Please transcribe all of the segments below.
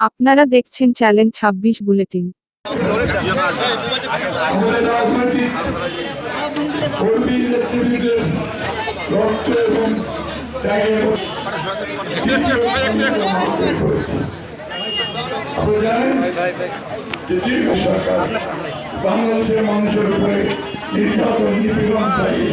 আপনারা দেখছেন চ্যালেঞ্জ ছাব্বিশ বুলেটিন। বাংলাদেশের মানুষের উপরে নির্যাতন নিপীড়ন চালিয়ে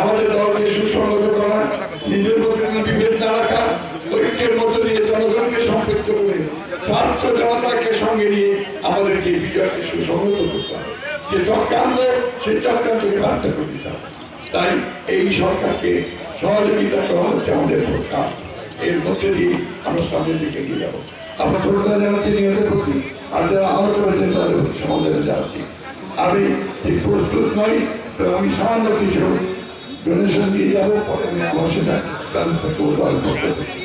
আমাদের দলকে সুসংগত করা, নিজের মধ্যে বিভেদ না রাখা, ঐক্যের মধ্য দিয়ে জনগণকে সম্পৃক্ত করে ছাত্র জনতাকে সঙ্গে নিয়ে আমাদেরকে বিজয়কে সুসংগত করতে হবে। যে চক্রান্ত সেই চক্রান্তকে বার্তা করে দিতে হবে। তাই এই সরকারকে সহযোগিতা করা হচ্ছে আমাদের কাজ এর মধ্যে দিয়ে আমরা সামনের দিকে এগিয়ে যাব। আমরা শ্রদ্ধা জানাচ্ছি নিহতের প্রতি। আর যারা আহত হয়েছে তাদের প্রতি সমবেদনা জানাচ্ছি। আমি ঠিক প্রস্তুত নই তো আমি সামান্য কিছু ডোনেশন দিয়ে যাব পরে আমি আমার সেটা ব্যবস্থা করব